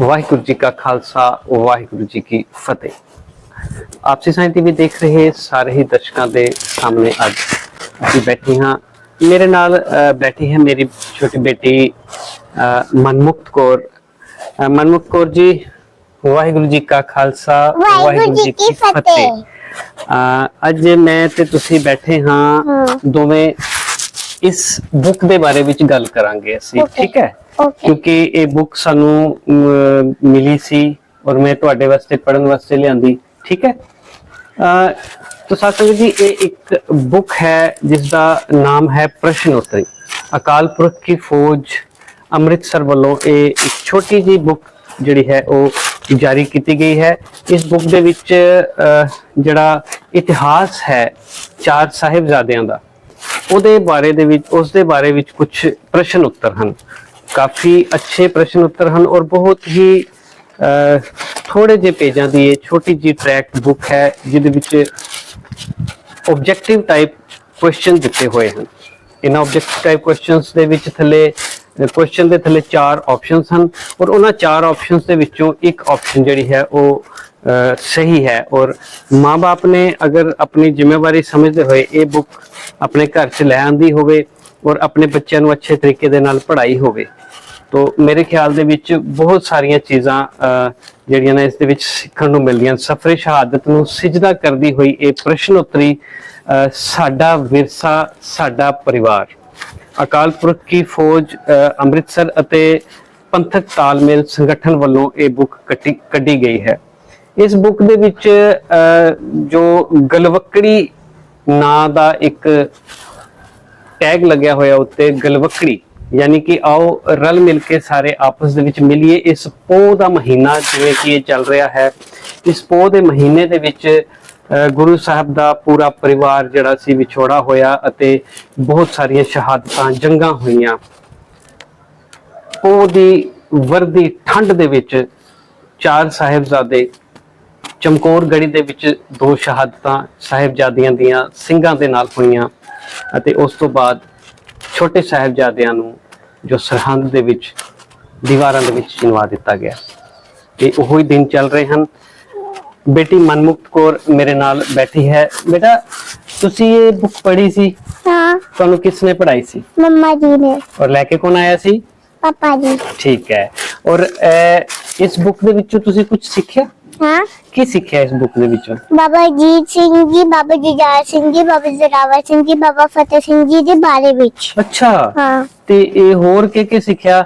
ਵਾਹਿਗੁਰੂ ਜੀ ਕਾ ਖਾਲਸਾ ਵਾਹਿਗੁਰੂ ਜੀ ਕੀ ਫਤਿਹ। ਆਪਸੀ science TV ਦੇਖ ਰਹੇ ਸਾਰੇ ਹੀ ਦਰਸ਼ਕਾਂ ਦੇ ਸਾਹਮਣੇ ਅੱਜ ਅਸੀਂ ਬੈਠੇ ਹਾਂ। ਮੇਰੇ ਨਾਲ ਬੈਠੀ ਹੈ ਮੇਰੀ ਛੋਟੀ ਬੇਟੀ ਅ, ਮਨਮੁਕਤ ਕੌਰ। ਮਨਮੁਕਤ ਕੌਰ ਜੀ ਵਾਹਿਗੁਰੂ ਜੀ ਕਾ ਖਾਲਸਾ ਵਾਹਿਗੁਰੂ ਜੀ ਕੀ ਫਤਿਹ। ਅੱਜ ਮੈਂ ਤੇ ਤੁਸੀਂ ਬੈਠੇ ਹਾਂ। ਦੋਵੇਂ ਇਸ ਬੁੱਕ ਦੇ ਬਾਰੇ ਵਿੱਚ ਗੱਲ ਕਰਾਂਗੇ ਅਸੀਂ. ਠੀਕ ਹੈ? ਕਿਉਂਕਿ ਇਹ ਬੁੱਕ ਸਾਨੂੰ ਮਿਲੀ ਸੀ ਔਰ ਮੈਂ ਤੁਹਾਡੇ ਵਾਸਤੇ ਪੜਨ ਵਾਸਤੇ ਲਿਆਂਦੀ। ਠੀਕ ਹੈ? ਅ ਤਾਂ ਸਾਥ ਜੀ, ਇਹ ਇੱਕ ਬੁੱਕ ਹੈ ਜਿਸ ਦਾ ਨਾਮ ਹੈ ਪ੍ਰਸ਼ਨ ਉੱਤਰੀ ਅਕਾਲ ਪੁਰਖ ਕੀ ਫੌਜ ਅੰਮ੍ਰਿਤਸਰ ਵੱਲੋਂ ਇਹ ਇੱਕ ਛੋਟੀ ਜੀ ਬੁੱਕ ਜਿਹੜੀ ਹੈ, ਉਹ ਜਾਰੀ ਕੀਤੀ ਗਈ ਹੈ। ਇਸ ਬੁੱਕ ਦੇ ਵਿੱਚ ਜਿਹੜਾ ਇਤਿਹਾਸ ਹੈ ਚਾਰ ਸਾਹਿਬਜ਼ਾਦਿਆਂ ਦਾ, ਉਹਦੇ ਬਾਰੇ ਦੇ ਵਿੱਚ ਉਸ ਦੇ ਬਾਰੇ ਵਿੱਚ ਕੁਝ ਪ੍ਰਸ਼ਨ ਉੱਤਰ ਹਨ। ਕਾਫੀ ਅੱਛੇ ਪ੍ਰਸ਼ਨ ਉੱਤਰ ਹਨ ਔਰ ਬਹੁਤ ਹੀ ਅਹ, ਥੋੜੇ ਜਿਹੇ ਪੇਜਾਂ ਦੀ ਇਹ ਛੋਟੀ ਜੀ ਟਰੈਕ ਬੁੱਕ ਹੈ ਜਿਹਦੇ ਵਿੱਚ ਆਬਜੈਕਟਿਵ ਟਾਈਪ ਕੁਐਸਚਨ ਦਿੱਤੇ ਹੋਏ ਹਨ। ਇਹਨਾਂ ਆਬਜੈਕਟਿਵ ਟਾਈਪ ਕੁਐਸਚਨਸ ਦੇ ਵਿੱਚ ਥੱਲੇ ਕੁਐਸਚਨ ਦੇ ਥੱਲੇ ਚਾਰ ਆਪਸ਼ਨਸ ਹਨ ਔਰ ਉਹਨਾਂ ਚਾਰ ਆਪਸ਼ਨਸ ਦੇ ਵਿੱਚੋਂ ਇੱਕ ਆਪਸ਼ਨ ਜਿਹੜੀ ਹੈ ਉਹ ਸਹੀ ਹੈ ਔਰ ਮਾਪੇ ਨੇ ਅਗਰ ਆਪਣੀ ਜ਼ਿੰਮੇਵਾਰੀ ਸਮਝਦੇ ਹੋਏ ਇਹ ਬੁੱਕ ਆਪਣੇ ਘਰ 'ਚ ਲੈ ਆਂਦੀ ਹੋਵੇ ਔਰ ਆਪਣੇ ਬੱਚਿਆਂ ਨੂੰ ਅੱਛੇ ਤਰੀਕੇ ਦੇ ਨਾਲ ਪੜ੍ਹਾਈ ਹੋਵੇ। ਤੋ ਮੇਰੇ ਖਿਆਲ ਦੇ ਵਿੱਚ ਬਹੁਤ ਸਾਰੀਆਂ ਚੀਜ਼ਾਂ ਅਹ, ਜਿਹੜੀਆਂ ਨੇ ਇਸ ਦੇ ਵਿੱਚ ਸਿੱਖਣ ਨੂੰ ਮਿਲਦੀਆਂ ਹਨ। ਸਫਰੇ ਸ਼ਹਾਦਤ ਨੂੰ ਸਿਜਦਾ ਕਰਦੀ ਹੋਈ ਇਹ ਪ੍ਰਸ਼ਨ ਉੱਤਰੀ ਸਾਡਾ ਵਿਰਸਾ ਸਾਡਾ ਪਰਿਵਾਰ। ਅਕਾਲ ਪੁਰਖ ਕੀ ਫੌਜ ਅਹ, ਅੰਮ੍ਰਿਤਸਰ ਅਤੇ ਪੰਥਕ ਤਾਲਮੇਲ ਸੰਗਠਨ ਵੱਲੋਂ ਇਹ ਬੁੱਕ ਕੱਟੀ ਕੱਢੀ ਗਈ ਹੈ। ਇਸ ਬੁੱਕ ਦੇ ਵਿੱਚ ਅਹ, ਜੋ ਗਲਵਕੜੀ ਨਾਂ ਦਾ ਇੱਕ ਟੈਗ ਲੱਗਿਆ ਹੋਇਆ ਉੱਤੇ ਗਲਵਕੜੀ ਯਾਨੀ ਕਿ ਆਓ ਰਲ ਮਿਲ ਕੇ ਸਾਰੇ ਆਪਸ ਦੇ ਵਿੱਚ ਮਿਲੀਏ ਇਸ ਪੋਹ ਦਾ ਮਹੀਨਾ ਜਿਵੇਂ ਕਿ ਇਹ ਚੱਲ ਰਿਹਾ ਹੈ। ਇਸ ਪੋਹ ਦੇ ਮਹੀਨੇ ਦੇ ਵਿੱਚ ਅਹ, ਗੁਰੂ ਸਾਹਿਬ ਦਾ ਪੂਰਾ ਪਰਿਵਾਰ ਜਿਹੜਾ ਸੀ ਵਿਛੋੜਾ ਹੋਇਆ ਅਤੇ ਬਹੁਤ ਸਾਰੀਆਂ ਸ਼ਹਾਦਤਾਂ ਜੰਗਾਂ ਹੋਈਆਂ। ਪੋਹ ਦੀ ਵਰਦੀ ਠੰਡ ਦੇ ਵਿੱਚ ਚਾਰ ਸਾਹਿਬਜ਼ਾਦੇ ਚਮਕੌਰ ਗੜੀ ਦੇ ਵਿੱਚ ਦੋ ਸ਼ਹਾਦਤਾਂ ਸਾਹਿਬਜ਼ਾਦਿਆਂ ਦੀਆਂ ਸਿੰਘਾਂ ਦੇ ਨਾਲ ਹੋਈਆਂ। ਅਤੇ ਉਸ ਤੋਂ ਬਾਅਦ ਛੋਟੇ ਸਾਹਿਬਜ਼ਾਦਿਆਂ ਨੂੰ ਜੋ ਸਰਹੰਦ ਦੇ ਵਿੱਚ ਦੀਵਾਰਾਂ ਦੇ ਵਿੱਚ ਚਿਣਵਾ ਦਿੱਤਾ ਗਿਆ। ਤੇ ਉਹੀ ਦਿਨ ਚੱਲ ਰਹੇ ਹਨ। ਬੇਟੀ ਮਨਮੁਕਤ ਕੌਰ ਮੇਰੇ ਨਾਲ ਬੈਠੀ ਹੈ। ਬੇਟਾ ਤੁਸੀਂ ਇਹ ਬੁੱਕ ਪੜ੍ਹੀ ਸੀ? ਹਾਂ। ਤੁਹਾਨੂੰ ਕਿਸ ਨੇ ਪੜ੍ਹਾਈ ਸੀ? ਮੰਮਾ ਜੀ ਨੇ। ਔਰ ਲੈ ਕੇ ਕੌਣ ਆਇਆ ਸੀ? ਪਾਪਾ ਜੀ। ਠੀਕ ਹੈ। ਔਰ ਇਸ ਬੁੱਕ ਦੇ ਵਿੱਚੋਂ ਤੁਸੀਂ ਕੁਝ ਸਿੱਖਿਆ? ਹਾਂ? ਕੀ ਸਿੱਖਿਆ ਇਸ ਬੁੱਕ ਦੇ ਵਿੱਚੋਂ? ਬਾਬਾ ਜੀਤ ਸਿੰਘ ਜੀ ਬਾਬਾ ਜੁਝਾਰ ਸਿੰਘ ਜੀ ਬਾਬਾ ਜ਼ਰਾਵਰ ਸਿੰਘ ਜੀ ਬਾਬਾ ਫਤਿਹ ਸਿੰਘ ਜੀ ਦੇ ਬਾਰੇ ਵਿੱਚ। ਅੱਛਾ। ਹਾਂ। ਤੇ ਇਹ ਹੋਰ ਕੀ ਕੀ ਸਿੱਖਿਆ?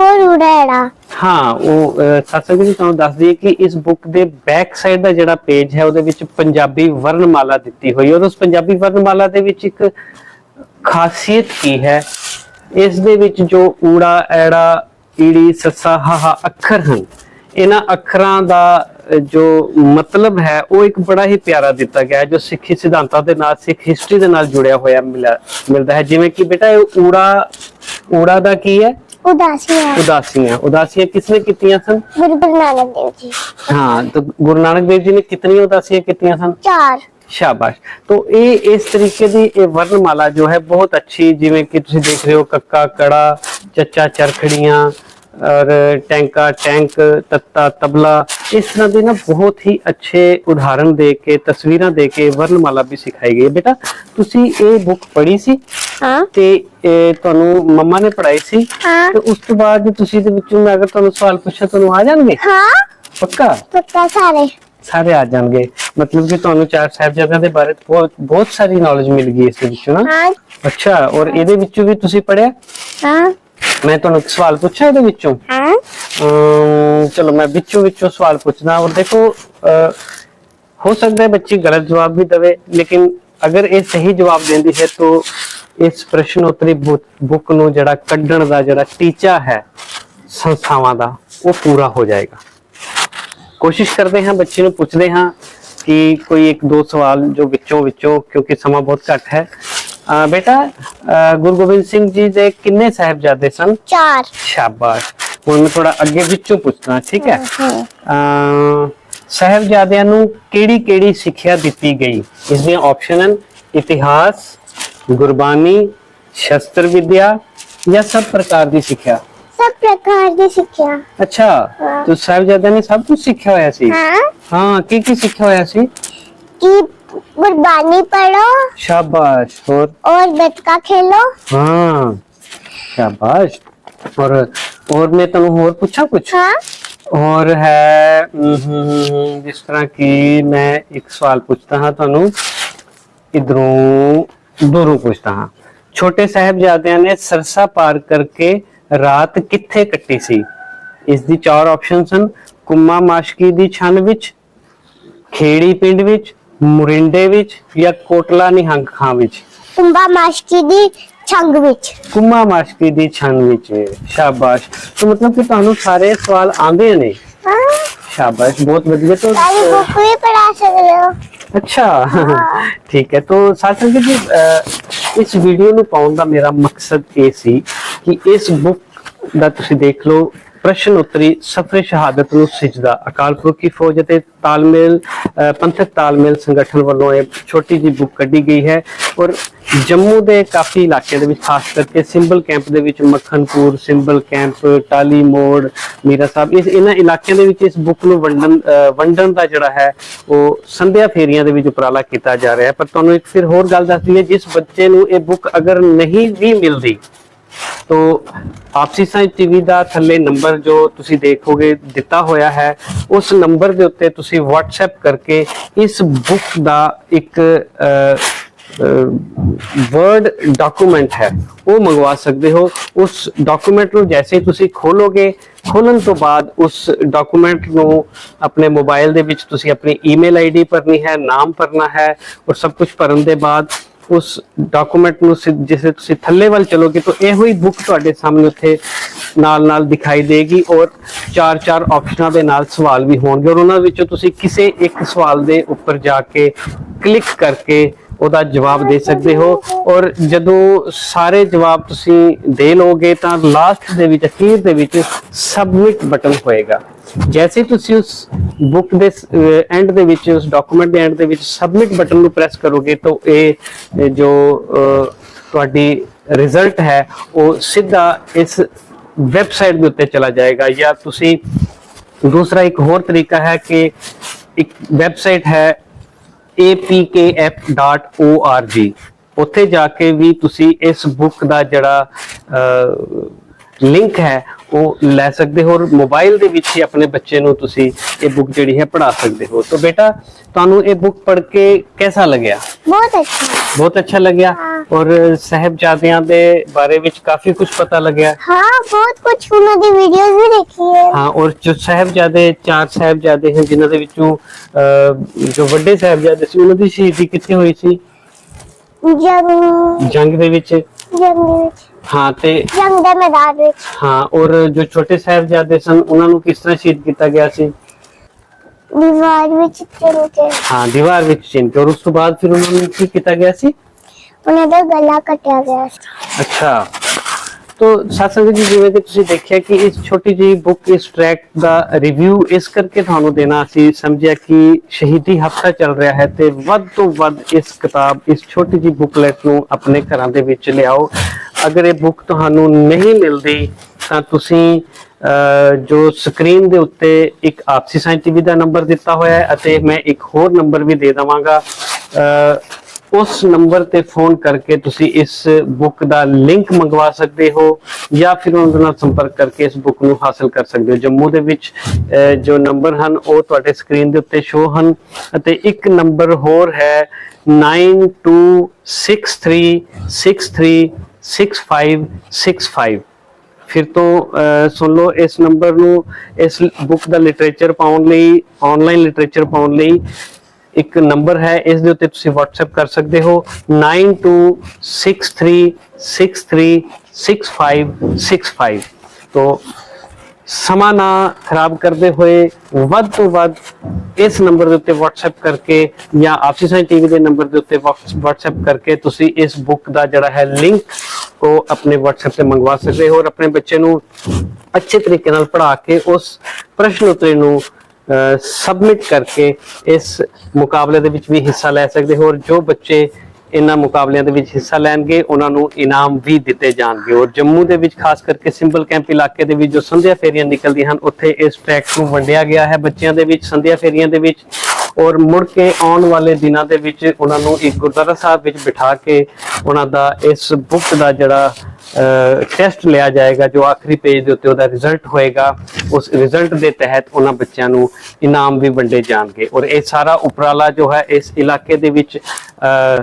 ਹੋਰ ਉੜਾੜਾ ਹਾਂ ਉਹ ਸਤਸੰਗ ਜੀ ਤੁਹਾਨੂੰ ਦੱਸ ਦਈਏ ਕਿ ਇਸ ਬੁੱਕ ਦੇ ਬੈਕ ਸਾਈਡ ਦਾ ਜਿਹੜਾ ਪੇਜ ਹੈ ਉਹਦੇ ਵਿੱਚ ਪੰਜਾਬੀ ਵਰਣਮਾਲਾ ਦਿੱਤੀ ਹੋਈ ਹੈ। ਉਸ ਪੰਜਾਬੀ ਵਰਣਮਾਲਾ ਦੇ ਵਿੱਚ ਇੱਕ ਖਾਸੀਅਤ ਕੀ ਹੈ? ਇਸ ਦੇ ਵਿੱਚ ਜੋ ਊੜਾ ਐੜਾ ਈੜੀ ਸੱਸਾ ਹਾਹਾ ਅੱਖਰ ਹਨ। ਇਹਨਾਂ ਅੱਖਰਾਂ ਦਾ ਜੋ ਮਤਲਬ ਹੈ ਉਹ ਇੱਕ ਬੜਾ ਹੀ ਪਿਆਰਾ ਦਿੱਤਾ ਗਿਆ ਹੈ ਜੋ ਸਿੱਖੀ ਸਿਧਾਂਤਾਂ ਦੇ ਨਾਲ ਸਿੱਖ ਹਿਸਟਰੀ ਦੇ ਨਾਲ ਜੁੜਿਆ ਹੋਇਆ ਮਿਲਾ- ਮਿਲਦਾ ਹੈ। ਜਿਵੇਂ ਕਿ ਬੇਟਾ ਇਹ ਊੜਾ ਊੜਾ ਦਾ ਕੀ ਹੈ? ਉਦਾਸੀਆਂ। ਉਦਾਸੀਆਂ। ਉਦਾਸੀਆਂ ਕਿਸਨੇ ਕੀਤੀਆਂ ਸਨ? ਗੁਰੂ ਗੁਰੂ ਨਾਨਕ ਦੇਵ ਜੀ। ਹਾਂ ਤਾਂ ਗੁਰੂ ਨਾਨਕ ਦੇਵ ਜੀ ਨੇ ਕਿਤਨੀਆਂ ਉਦਾਸੀਆਂ ਕੀਤੀਆਂ ਸਨ? ਚਾਰ। ਸ਼ਾਬਾਸ਼। ਤੋਂ ਇਹ ਇਸ ਤਰੀਕੇ ਦੀ ਇਹ ਵਰਣਮਾਲਾ ਜੋ ਹੈ ਬਹੁਤ ਅੱਛੀ ਜਿਵੇਂ ਕਿ ਤੁਸੀਂ ਦੇਖ ਰਹੇ ਹੋ ਕੱਕਾ ਕੜਾ ਚੱਚਾ ਚਰਖੜੀਆਂ ਔਰ ਟੈਂਕਾ ਟੈਂਕ ਤੱਤਾ ਤਬਲਾ ਇਸ ਤਰ੍ਹਾਂ ਦੇ ਨਾ ਬਹੁਤ ਹੀ ਅੱਛੇ ਉਦਾਹਰਣ ਦੇ ਕੇ ਤਸਵੀਰਾਂ ਦੇ ਕੇ ਵਰਣਮਾਲਾ ਵੀ ਸਿਖਾਈ ਗਈ ਹੈ। ਬੇਟਾ ਤੁਸੀਂ ਇਹ ਬੁੱਕ ਪੜ੍ਹੀ ਸੀ? ਹਾਂ। ਤੇ ਇਹ ਤੁਹਾਨੂੰ ਮੰਮਾ ਨੇ ਪੜ੍ਹਾਈ ਸੀ? ਹਾਂ। ਤੇ ਉਸ ਤੋਂ ਬਾਅਦ ਤੁਸੀਂ ਦੇ ਵਿੱਚੋਂ ਮੈਂ ਅਗਰ ਤੁਹਾਨੂੰ ਸਵਾਲ ਪੁੱਛਾਂ ਤੁਹਾਨੂੰ ਆ ਜਾਣਗੇ? ਹਾਂ। ਪੱਕਾ? ਪੱਕਾ ਸਾਰੇ। ਸਾਰੇ ਆ ਜਾਣਗੇ। ਮਤਲਬ ਕਿ ਤੁਹਾਨੂੰ ਚਾਰ ਸਾਹਿਬਜ਼ਾਦਿਆਂ ਦੇ ਬਾਰੇ ਬਹੁਤ ਬਹੁਤ ਸਾਰੀ ਨੌਲੇਜ ਮਿਲ ਗਈ ਇਸ ਵਿੱਚੋਂ ਨਾ? ਹਾਂ। ਅੱਛਾ ਔਰ ਇਹਦੇ ਵਿੱਚੋਂ ਵੀ ਤੁਸੀਂ ਪੜਿਆ ਹਾਂ। ਮੈਂ ਤੁਹਾਨੂੰ ਇੱਕ ਸਵਾਲ ਪੁੱਛਾਂ ਇਹਦੇ ਵਿੱਚੋਂ ਹਾਂ ਅਮ, ਚਲੋ ਮੈਂ ਵਿੱਚੋਂ ਵਿੱਚੋਂ ਸਵਾਲ ਪੁੱਛਦਾ ਔਰ ਦੇਖੋ ਅ, ਹੋ ਸਕਦਾ ਹੈ ਬੱਚੀ ਗਲਤ ਜਵਾਬ ਵੀ ਦੇਵੇ ਲੇਕਿਨ ਅਗਰ ਇਹ ਸਹੀ ਜਵਾਬ ਦਿੰਦੀ ਹੈ ਤਾਂ ਇਸ ਪ੍ਰਸ਼ਨ ਉੱਤਰੀ ਬੁੱਕ ਨੂੰ ਜਿਹੜਾ ਕੱਢਣ ਦਾ ਜਿਹੜਾ ਟੀਚਾ ਹੈ ਸੰਸਥਾਵਾਂ ਦਾ ਉਹ ਪੂਰਾ ਹੋ ਜਾਏਗਾ ਕੋਸ਼ਿਸ਼ ਕਰਦੇ ਹਾਂ ਬੱਚੇ ਨੂੰ ਪੁੱਛਦੇ ਹਾਂ ਕਿ ਕੋਈ ਇੱਕ ਦੋ ਸਵਾਲ ਜੋ ਵਿੱਚੋਂ ਵਿੱਚੋਂ ਕਿਉਂਕਿ ਸਮਾਂ ਬਹੁਤ ਘੱਟ ਹੈ ਅ, ਬੇਟਾ ਅ, ਗੁਰੂ ਗੋਬਿੰਦ ਸਿੰਘ ਜੀ ਦੇ ਕਿੰਨੇ ਸਾਹਿਬਜ਼ਾਦੇ ਸਨ? ਚਾਰ। ਸ਼ਾਬਾਸ਼। ਹੁਣ ਮੈਂ ਥੋੜਾ ਅੱਗੇ ਵਿੱਚੋਂ ਪੁੱਛਣਾ ਠੀਕ ਹੈ? ਅਮ ਸਾਹਿਬਜ਼ਾਦਿਆਂ ਨੂੰ ਕਿਹੜੀ ਕਿਹੜੀ ਸਿੱਖਿਆ ਦਿੱਤੀ ਗਈ? ਇਸ ਦੀਆਂ ਆਪਸ਼ਨ ਹਨ ਇਤਿਹਾਸ ਗੁਰਬਾਣੀ ਸ਼ਸਤਰ ਵਿਦਿਆ ਜਾਂ ਸਭ ਪ੍ਰਕਾਰ ਦੀ ਸਿੱਖਿਆ? ਸਭ ਪ੍ਰਕਾਰ ਦੀ ਸਿੱਖਿਆ। ਅੱਛਾ। ਤੂੰ ਸਾਹਿਬਜ਼ਾਦਿਆਂ ਨੇ ਸਭ ਕੁਝ ਸਿੱਖਿਆ ਹੋਇਆ ਸੀ? ਹਾਂ। ਹਾਂ ਕੀ ਕੀ ਸਿੱਖਿਆ ਹੋਇਆ ਸੀ? ਕਿ ਗੁਰਬਾਣੀ ਪੜੋ ਸ਼ਾਬਾਸ਼ ਹੋਰ और गटका खेलो हाँ शाबाश और और मैं ਤੈਨੂੰ ਹੋਰ ਪੁੱਛਾਂ ਕੁਛ हाँ ਹੋਰ ਹੈ ਅਮ, ਹਮ, ਜਿਸ ਤਰ੍ਹਾਂ ਕਿ ਮੈਂ ਇੱਕ ਸਵਾਲ ਪੁੱਛਦਾ ਹਾਂ ਤੁਹਾਨੂੰ ਇਧਰੋਂ ਦੂਰੋਂ ਪੁੱਛਦਾ ਹਾਂ ਛੋਟੇ ਸਾਹਿਬਜ਼ਾਦਿਆਂ ਨੇ ਸਰਸਾ ਪਾਰ ਕਰਕੇ ਰਾਤ ਕਿੱਥੇ ਕੱਟੀ ਸੀ ਇਸ ਦੀ ਚਾਰ ਆਪਸ਼ਨਸ ਹਨ ਕੁੰਮਾ ਮਾਸ਼ਕੀ ਦੀ ਛੰਨ ਵਿੱਚ ਖੇੜੀ ਪਿੰਡ ਵਿੱਚ ਮੁਰਿੰਡੇ ਵਿੱਚ ਜਾਂ ਕੋਟਲਾ ਨਿਹੰਗ ਖਾਂ ਵਿੱਚ? ਕੁੰਬਾ ਮਾਸ਼ਕੀ ਦੀ ਛੰਗ ਵਿੱਚ। ਕੁੰਮਾ ਮਾਸ਼ਕੀ ਦੀ ਛੰਗ ਵਿੱਚ ਸ਼ਾਬਾਸ਼। ਤਾਂ ਮਤਲਬ ਕਿ ਤੁਹਾਨੂੰ ਸਾਰੇ ਸਵਾਲ ਆਉਂਦੇ ਨੇ? ਸ਼ਾਬਾਸ਼ ਬਹੁਤ ਵਧੀਆ ਤੋਂ ਸਾਰੀ ਬੁੱਕ ਵੀ ਪੜਾ ਸਕਦੇ ਹੋ। ਅੱਛਾ ਠੀਕ ਹੈ ਤਾਂ ਸਾਥੀ ਜੀ ਇਸ ਵੀਡੀਓ ਨੂੰ ਪਾਉਣ ਦਾ ਮੇਰਾ ਮਕਸਦ ਇਹ ਸੀ ਕਿ ਇਸ ਬੁੱਕ ਦਾ ਤੁਸੀਂ ਦੇਖ ਲਓ ਪ੍ਰਸ਼ਨ ਉੱਤਰੀ ਸਫਰੇ ਸ਼ਹਾਦਤ ਨੂੰ ਸਿਜਦਾ ਅਕਾਲ ਪੁਰਖ ਦੀ ਫੌਜ ਅਤੇ ਤਾਲਮੇਲ ਪੰਥਕ ਤਾਲਮੇਲ ਸੰਗਠਨ ਵੱਲੋਂ ਇਹ ਛੋਟੀ ਜੀ ਬੁੱਕ ਕੱਢੀ ਗਈ ਹੈ ਔਰ ਜੰਮੂ ਦੇ ਕਾਫੀ ਇਲਾਕਿਆਂ ਦੇ ਵਿੱਚ, ਖਾਸ ਕਰਕੇ ਸਿੰਬਲ ਕੈਂਪ ਦੇ ਵਿੱਚ ਮੱਖਣਪੁਰ, ਸਿੰਬਲ ਕੈਂਪ, ਟਾਲੀ ਮੋੜ, ਮੀਰਾ ਸਾਹਿਬ, ਇਸ ਇਹਨਾਂ ਇਲਾਕਿਆਂ ਦੇ ਵਿੱਚ ਇਸ ਬੁੱਕ ਨੂੰ ਵੰਡਣ ਵੰਡਣ ਦਾ ਜਿਹੜਾ ਹੈ, ਉਹ ਸੰਧਿਆ ਫੇਰੀਆਂ ਦੇ ਵਿੱਚ ਉਪਰਾਲਾ ਕੀਤਾ ਜਾ ਰਿਹਾ ਹੈ। ਪਰ ਤੁਹਾਨੂੰ ਇੱਕ ਫਿਰ ਹੋਰ ਗੱਲ ਦੱਸਦੀ ਹੈ ਜਿਸ ਬੱਚੇ ਨੂੰ ਇਹ ਬੁੱਕ ਅਗਰ ਨਹੀਂ ਵੀ ਮਿਲਦੀ ਤੋ ਆਪਸੀ ਸਾਇੰਸ ਟੀਵੀ ਦਾ ਥੱਲੇ ਨੰਬਰ ਜੋ ਤੁਸੀਂ ਦੇਖੋਗੇ, ਦਿੱਤਾ ਹੋਇਆ ਹੈ, ਉਸ ਨੰਬਰ ਦੇ ਉੱਤੇ ਤੁਸੀਂ WhatsApp ਕਰਕੇ ਇਸ ਬੁੱਕ ਦਾ ਇੱਕ ਵਰਡ ਡਾਕੂਮੈਂਟ ਹੈ, ਉਹ ਮੰਗਵਾ ਸਕਦੇ ਹੋ। ਉਸ ਡਾਕੂਮੈਂਟ ਨੂੰ ਜੈਸੇ ਤੁਸੀਂ ਖੋਲੋਗੇ, ਖੋਲਣ ਤੋਂ ਬਾਅਦ ਉਸ ਡਾਕੂਮੈਂਟ ਨੂੰ ਆਪਣੇ ਮੋਬਾਈਲ ਦੇ ਵਿੱਚ ਤੁਸੀਂ ਆਪਣੀ ਈਮੇਲ ਆਈਡੀ ਭਰਨੀ ਹੈ, ਨਾਮ ਭਰਨਾ ਹੈ ਔਰ ਸਭ ਕੁਝ ਭਰਨ ਦੇ ਬਾਅਦ ਉਸ ਡਾਕੂਮੈਂਟ ਨੂੰ ਸਿ- ਜਿਸੇ ਤੁਸੀਂ ਥੱਲੇ ਵੱਲ ਚਲੋਗੇ ਤਾਂ ਇਹੋ ਹੀ ਬੁੱਕ ਤੁਹਾਡੇ ਸਾਹਮਣੇ ਉੱਥੇ ਨਾਲ ਨਾਲ ਦਿਖਾਈ ਦੇਗੀ ਔਰ ਚਾਰ ਚਾਰ ਆਪਸ਼ਨਾਂ ਦੇ ਨਾਲ ਸਵਾਲ ਵੀ ਹੋਣਗੇ ਔਰ ਉਹਨਾਂ ਵਿੱਚੋਂ ਤੁਸੀਂ ਕਿਸੇ ਇੱਕ ਸਵਾਲ ਦੇ ਉੱਪਰ ਜਾ ਕੇ ਕਲਿੱਕ ਕਰਕੇ ਉਹਦਾ ਜਵਾਬ ਦੇ ਸਕਦੇ ਹੋ ਔਰ ਜਦੋਂ ਸਾਰੇ ਜਵਾਬ ਤੁਸੀਂ ਦੇ ਲਓਗੇ ਤਾਂ ਲਾਸਟ ਦੇ ਵਿੱਚ, ਅਖੀਰ ਦੇ ਵਿੱਚ ਸਬਮਿਟ ਬਟਨ ਹੋਏਗਾ। ਜੈਸੇ ਤੁਸੀਂ ਉਸ ਬੁੱਕ ਦੇ ਐਂਡ ਦੇ ਵਿੱਚ, ਉਸ ਡਾਕੂਮੈਂਟ ਦੇ ਐਂਡ ਦੇ ਵਿੱਚ ਸਬਮਿਟ ਬਟਨ ਨੂੰ ਪ੍ਰੈਸ ਕਰੋਗੇ ਤਾਂ ਇਹ ਜੋ ਤੁਹਾਡੀ ਰਿਜ਼ਲਟ ਹੈ, ਉਹ ਸਿੱਧਾ ਇਸ ਵੈਬਸਾਈਟ ਦੇ ਉੱਤੇ ਚਲਾ ਜਾਏਗਾ ਜਾਂ ਤੁਸੀਂ ਦੂਸਰਾ ਇੱਕ ਹੋਰ ਤਰੀਕਾ ਹੈ ਕਿ ਇੱਕ ਵੈਬਸਾਈਟ ਹੈ apkf.org ਉੱਥੇ ਜਾ ਕੇ ਵੀ ਤੁਸੀਂ ਇਸ ਬੁੱਕ ਦਾ ਜਿਹੜਾ ਲਿੰਕ ਹੈ ਉਹ ਲੈ ਸਕਦੇ ਹੋ ਔਰ ਮੋਬਾਈਲ ਦੇ ਵਿੱਚ ਹੀ ਆਪਣੇ ਬੱਚੇ ਨੂੰ ਤੁਸੀਂ ਇਹ ਬੁੱਕ ਜਿਹੜੀ ਹੈ ਪੜ੍ਹਾ ਸਕਦੇ ਹੋ ਤਾਂ ਬੇਟਾ ਤੁਹਾਨੂੰ ਇਹ ਬੁੱਕ ਪੜ੍ਹ ਕੇ ਕਿਹਦਾ ਲੱਗਿਆ बहुत अच्छा ਬਹੁਤ ਅੱਛਾ ਲੱਗਿਆ ਹਾਂ। ਔਰ ਸਾਹਿਬਜ਼ਾਦਿਆਂ ਦੇ ਬਾਰੇ ਵਿੱਚ ਕਾਫੀ ਕੁਝ ਪਤਾ ਲੱਗਿਆ हाँ बहुत कुछ उन्होंने वीडियोस भी देखी है ਹਾਂ ਔਰ ਜੋ ਸਾਹਿਬਜ਼ਾਦੇ ਚਾਰ ਸਾਹਿਬਜ਼ਾਦੇ ਹਨ ਜਿਨ੍ਹਾਂ ਦੇ ਵਿੱਚੋਂ ਅਹ, ਜੋ ਵੱਡੇ ਸਾਹਿਬਜ਼ਾਦੇ ਸੀ ਉਹਨਾਂ ਦੀ ਸ਼ਹੀਦੀ ਕਿੱਥੇ ਹੋਈ ਸੀ जंग ਜੰਗ ਦੇ ਵਿੱਚ जंग विच ਹਾਂ ਤੇ ਜੰਗ ਦੇ ਮੈਦਾਨ ਵਿੱਚ। ਹਾਂ ਔਰ ਜੋ ਛੋਟੇ ਸਾਹਿਬਜ਼ਾਦੇ ਸਨ ਉਹਨਾਂ ਨੂੰ ਕਿਸ ਤਰ੍ਹਾਂ ਸ਼ਹੀਦ ਕੀਤਾ ਗਿਆ ਸੀ? ਦੀਵਾਰ ਵਿੱਚ ਚਿਣ ਕੇ। ਹਾਂ ਦੀਵਾਰ ਵਿੱਚ ਚਿਣ ਕੇ ਔਰ ਉਸ ਤੋਂ ਬਾਅਦ ਫਿਰ ਉਹਨਾਂ ਨੂੰ ਕੀ ਕੀਤਾ ਗਿਆ ਸੀ? ਉਹਨਾਂ ਦਾ ਗਲਾ ਕੱਟਿਆ ਗਿਆ ਸੀ। ਅੱਛਾ। ਤੋ ਸਾਥ ਜੀ, ਜਿਵੇਂ ਕਿ ਤੁਸੀਂ ਦੇਖਿਆ ਕਿ ਇਸ ਛੋਟੀ ਜਿਹੀ ਬੁੱਕ ਇਸ ਟਰੈਕ ਦਾ ਰਿਵਿਊ ਇਸ ਕਰਕੇ ਤੁਹਾਨੂੰ ਦੇਣਾ, ਅਸੀਂ ਸਮਝਿਆ ਕਿ ਸ਼ਹੀਦੀ ਹਫਤਾ ਚੱਲ ਰਿਹਾ ਹੈ ਤੇ ਵੱਧ ਤੋਂ ਵੱਧ ਇਸ ਕਿਤਾਬ, ਇਸ ਛੋਟੀ ਜਿਹੀ ਬੁੱਕਲੈਟ ਨੂੰ ਆਪਣੇ ਘਰਾਂ ਦੇ ਵਿੱਚ ਲਿਆਓ। ਅਗਰ ਇਹ ਬੁੱਕ ਤੁਹਾਨੂੰ ਨਹੀਂ ਮਿਲਦੀ, ਤਾਂ ਤੁਸੀਂ ਜੋ ਸਕਰੀਨ ਦੇ ਉੱਤੇ ਇੱਕ ਆਪਸੀ ਸਾਇੰਸ ਟੀਵੀ ਦਾ ਨੰਬਰ ਦਿੱਤਾ ਹੋਇਆ ਹੈ ਅਤੇ ਮੈਂ ਇੱਕ ਹੋਰ ਨੰਬਰ ਵੀ ਦੇ ਦਵਾਂਗਾ। ਉਸ ਨੰਬਰ ਤੇ ਫੋਨ ਕਰਕੇ ਤੁਸੀਂ ਇਸ ਬੁੱਕ ਦਾ ਲਿੰਕ ਮੰਗਵਾ ਸਕਦੇ ਹੋ ਜਾਂ ਫਿਰ ਉਹਨਾਂ ਨਾਲ ਸੰਪਰਕ ਕਰਕੇ ਇਸ ਬੁੱਕ ਨੂੰ ਹਾਸਲ ਕਰ ਸਕਦੇ ਹੋ। ਜੰਮੂ ਦੇ ਵਿੱਚ ਜੋ ਨੰਬਰ ਹਨ, ਉਹ ਤੁਹਾਡੇ ਸਕਰੀਨ ਦੇ ਉੱਤੇ ਸ਼ੋ ਹਨ ਅਤੇ ਇੱਕ ਨੰਬਰ ਹੋਰ ਹੈ 9263636565 ਫਿਰ ਤੋਂ ਸੁਣ ਲਓ ਇਸ ਨੰਬਰ ਨੂੰ, ਇਸ ਬੁੱਕ ਦਾ ਲਿਟਰੇਚਰ ਪਾਉਣ ਲਈ ਆਨਲਾਈਨ ਲਿਟਰੇਚਰ ਪਾਉਣ ਲਈ ਇੱਕ ਨੰਬਰ ਹੈ, ਇਸ ਦੇ ਉੱਤੇ ਤੁਸੀਂ WhatsApp ਕਰ ਸਕਦੇ ਹੋ 9263636565 ਤੋਂ ਸਮਾਂ ਨਾ ਖਰਾਬ ਕਰਦੇ ਹੋਏ ਵੱਧ ਤੋਂ ਵੱਧ ਇਸ ਨੰਬਰ ਦੇ ਉੱਤੇ WhatsApp ਕਰਕੇ ਜਾਂ ਆਪਸੀ ਸਾਇੰਸ ਟੀਵੀ ਦੇ ਨੰਬਰ ਦੇ ਉੱਤੇ WhatsApp ਕਰਕੇ ਤੁਸੀਂ ਇਸ ਬੁੱਕ ਦਾ ਜਿਹੜਾ ਹੈ ਲਿੰਕ ਉਹ ਆਪਣੇ WhatsApp ਤੇ ਮੰਗਵਾ ਸਕਦੇ ਹੋ ਔਰ ਆਪਣੇ ਬੱਚੇ ਨੂੰ ਅੱਛੇ ਤਰੀਕੇ ਨਾਲ ਪੜ੍ਹਾ ਕੇ ਉਸ ਪ੍ਰਸ਼ਨ ਉੱਤਰ ਨੂੰ ਸਬਮਿਟ ਕਰਕੇ ਇਸ ਮੁਕਾਬਲੇ ਦੇ ਵਿੱਚ ਵੀ ਹਿੱਸਾ ਲੈ ਸਕਦੇ ਹੋ ਔਰ ਜੋ ਬੱਚੇ ਇਹਨਾਂ ਮੁਕਾਬਲਿਆਂ ਦੇ ਵਿੱਚ ਹਿੱਸਾ ਲੈਣਗੇ, ਉਹਨਾਂ ਨੂੰ ਇਨਾਮ ਵੀ ਦਿੱਤੇ ਜਾਣਗੇ। ਔਰ ਜੰਮੂ ਦੇ ਵਿੱਚ ਖਾਸ ਕਰਕੇ ਸਿੰਬਲ ਕੈਂਪ ਇਲਾਕੇ ਦੇ ਵਿੱਚ ਜੋ ਸੰਧਿਆ ਫੇਰੀਆਂ ਨਿਕਲਦੀਆਂ ਹਨ, ਉੱਥੇ ਇਸ ਟਰੈਕ ਨੂੰ ਵੰਡਿਆ ਗਿਆ ਹੈ। ਬੱਚਿਆਂ ਦੇ ਵਿੱਚ, ਸੰਧਿਆ ਫੇਰੀਆਂ ਦੇ ਵਿੱਚ ਔਰ ਮੁੜ ਕੇ ਆਉਣ ਵਾਲੇ ਦਿਨਾਂ ਦੇ ਵਿੱਚ ਉਹਨਾਂ ਨੂੰ ਇੱਕ ਗੁਰਦੁਆਰਾ ਸਾਹਿਬ ਵਿੱਚ ਬਿਠਾ ਕੇ ਉਹਨਾਂ ਦਾ ਇਸ ਬੁੱਕ ਦਾ ਜਿਹੜਾ ਟੈਸਟ ਲਿਆ ਜਾਏਗਾ ਜੋ ਆਖਰੀ ਪੇਜ ਦੇ ਉੱਤੇ ਉਹਦਾ ਰਿਜ਼ਲਟ ਹੋਏਗਾ ਉਸ ਰਿਜ਼ਲਟ ਦੇ ਤਹਿਤ ਉਹਨਾਂ ਬੱਚਿਆਂ ਨੂੰ ਇਨਾਮ ਵੀ ਵੰਡੇ ਜਾਣਗੇ। ਔਰ ਇਹ ਸਾਰਾ ਉਪਰਾਲਾ ਜੋ ਹੈ ਇਸ ਇਲਾਕੇ ਦੇ ਵਿੱਚ ਅਹ,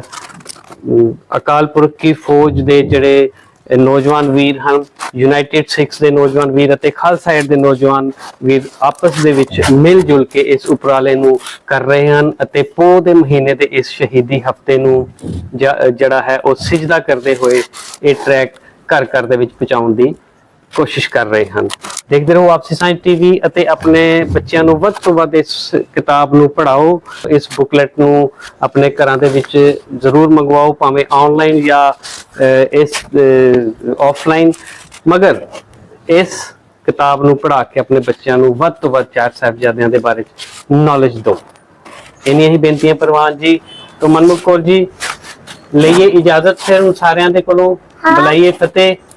ਅਕਾਲ ਪੁਰਖ ਕੀ ਫੌਜ ਦੇ ਜਿਹੜੇ ਨੌਜਵਾਨ ਵੀਰ ਹਨ ਯੂਨਾਈਟਿਡ ਸਿੱਖਸ ਦੇ ਨੌਜਵਾਨ ਵੀਰ ਅਤੇ ਖਾਲਸਾ ਏਡ ਦੇ ਨੌਜਵਾਨ ਵੀਰ ਆਪਸ ਦੇ ਵਿੱਚ ਮਿਲ ਜੁਲ ਕੇ ਇਸ ਉਪਰਾਲੇ ਨੂੰ ਕਰ ਰਹੇ ਹਨ ਅਤੇ ਪੋ ਦੇ ਮਹੀਨੇ ਦੇ ਇਸ ਸ਼ਹੀਦੀ ਹਫ਼ਤੇ ਨੂੰ ਜਿਹੜਾ ਹੈ, ਉਹ ਸਿਜਦਾ ਕਰਦੇ ਹੋਏ ਇਹ ਟਰੈਕ ਘਰ ਘਰ ਦੇ ਵਿੱਚ ਪਹੁੰਚਾਉਣ ਦੀ ਕੋਸ਼ਿਸ਼ ਕਰ ਰਹੇ ਹਨ। ਦੇਖਦੇ ਰਹੋ ਆਪਸੀ ਸਾਇੰਸ ਟੀਵੀ ਅਤੇ ਆਪਣੇ ਬੱਚਿਆਂ ਨੂੰ ਵੱਧ ਤੋਂ ਵੱਧ ਇਸ ਕਿਤਾਬ ਨੂੰ ਪੜ੍ਹਾਓ ਇਸ ਬੁਕਲੈਟ ਨੂੰ ਆਪਣੇ ਘਰਾਂ ਦੇ ਵਿੱਚ ਜ਼ਰੂਰ ਮੰਗਵਾਓ ਭਾਵੇਂ ਆਨਲਾਈਨ ਜਾਂ ਇਸ ਆਫਲਾਈਨ ਮਗਰ ਇਸ ਕਿਤਾਬ ਨੂੰ ਪੜ੍ਹਾ ਕੇ ਆਪਣੇ ਬੱਚਿਆਂ ਨੂੰ ਵੱਧ ਤੋਂ ਵੱਧ ਚਾਰ ਸਾਹਿਬਜ਼ਾਦਿਆਂ ਦੇ ਬਾਰੇ ਨੌਲੇਜ ਦਿਓ। ਇੰਨੀਆਂ ਹੀ ਬੇਨਤੀਆਂ ਪ੍ਰਵਾਨ ਜੀ ਤੋਂ ਮਨਮੁਖ ਕੌਰ ਜੀ ਲਈਏ ਇਜਾਜ਼ਤ ਫਿਰ ਸਾਰਿਆਂ ਦੇ ਕੋਲੋਂ। ਬੁਲਾਈਏ ਫਤਿਹ।